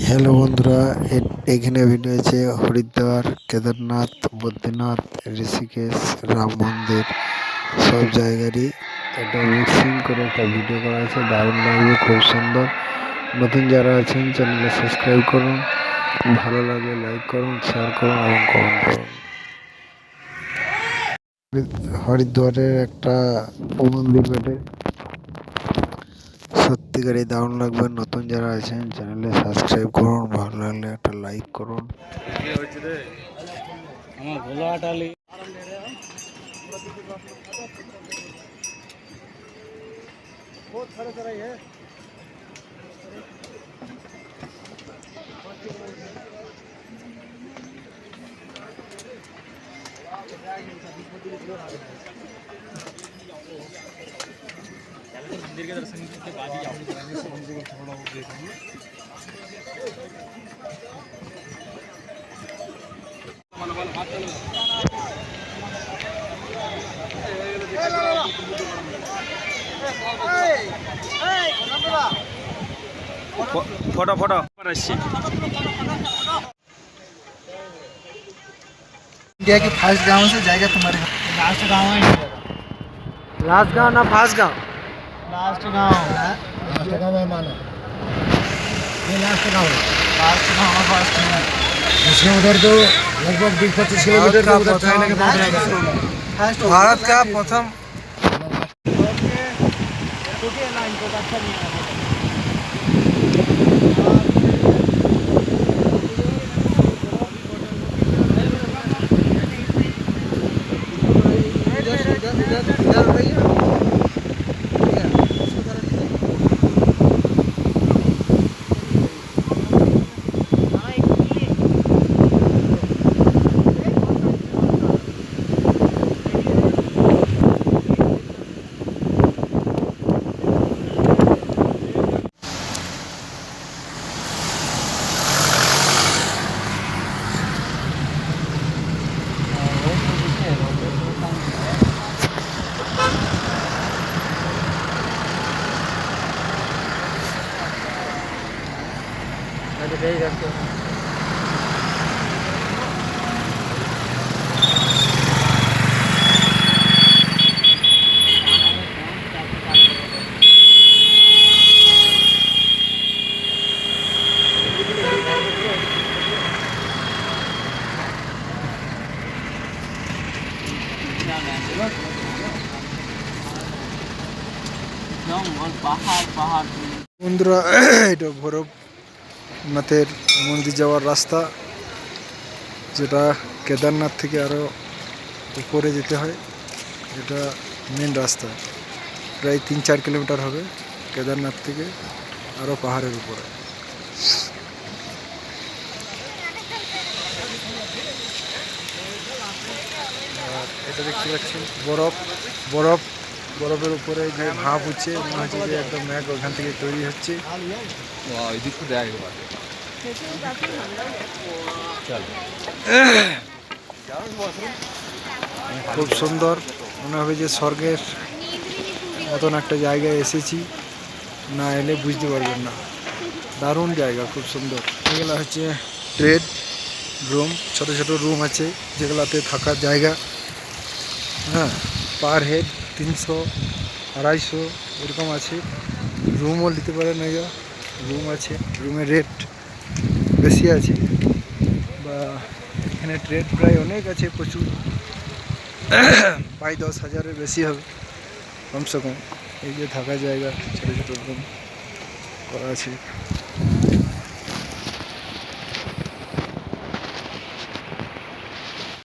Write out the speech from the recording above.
Hello বন্ধুরা এখানে video আছে হরিদ্বার, কেদারনাথ, বদ্রীনাথ, ঋষিকেশ, রাম মন্দির, সব জায়গারই একটা মিক্সিং করে একটা ভিডিও করা আছে। দারুণ লাগবে, খুব সুন্দর। নতুন যারা আছেন চ্যানেলে সাবস্ক্রাইব করুন। ভালো লাগলে লাইক করুন শেয়ার করুন এবং কমেন্ট করুন। হরি- হরিদ্বারের একটা মন্দির বটে। সত্যিকারই দারুণ লাগবে নতুন যারা আছেন চ্যানেলে সাবস্ক্রাইব করুন ভালো লাগলে একটা লাইক করুন আমার मंदिर के दर्शन के बाद ही को थोड़ा बहुत देखेंगे फ़ोटो फ़ोटो। इंडिया के फ़र्स्ट गाँव से जाएगा तुम्हारे लास्ट गाँव है। लास्ट गाँव ना फ़र्स्ट गाँव लास्ट गाँव लास्ट गाँव है माना ये लास्ट गाँव लास्ट गाँव फ़र्स्ट इसके उधर तो लगभग बीस पच्चीस किलोमीटर का उधर चाइना के पास रहेगा भारत का प्रथम জঙ্গল পাহাড় পাহাড় বন্ধুরা এটা ভৈরবনাথের মন্দির যাওয়ার রাস্তা, যেটা কেদারনাথ থেকে আরও উপরে যেতে হয়, এটা মেন রাস্তা। প্রায় তিন চার কিলোমিটার হবে কেদারনাথ থেকে আরও পাহাড়ের উপরে। এটা দেখতে পাচ্ছেন, বরফ বরফ বরফের উপরে যে ভাব হচ্ছে মনে হচ্ছে যে একদম ম্যাগ ওখান থেকে তৈরি হচ্ছে। খুব সুন্দর মনে হবে যে স্বর্গের মতন একটা জায়গায় এসেছি। না এলে বুঝতে পারবেন না। দারুণ জায়গা খুব সুন্দর। এগুলো হচ্ছে ট্রেড রুম ছোট ছোট রুম আছে যেগুলোতে থাকার জায়গা। হ্যাঁ পার হেড তিনশো, আড়াইশো, এরকম আছে। রুমও নিতে পারেন এগা রুম আছে। রুমের রেট বেশি আছে। বা এখানে ট্রেড প্রায় অনেক আছে, প্রচুর। প্রায় দশ হাজারের বেশি হবে, কমসে কম। এই যে থাকার জায়গা, ছোটো ছোটো রুম করা আছে।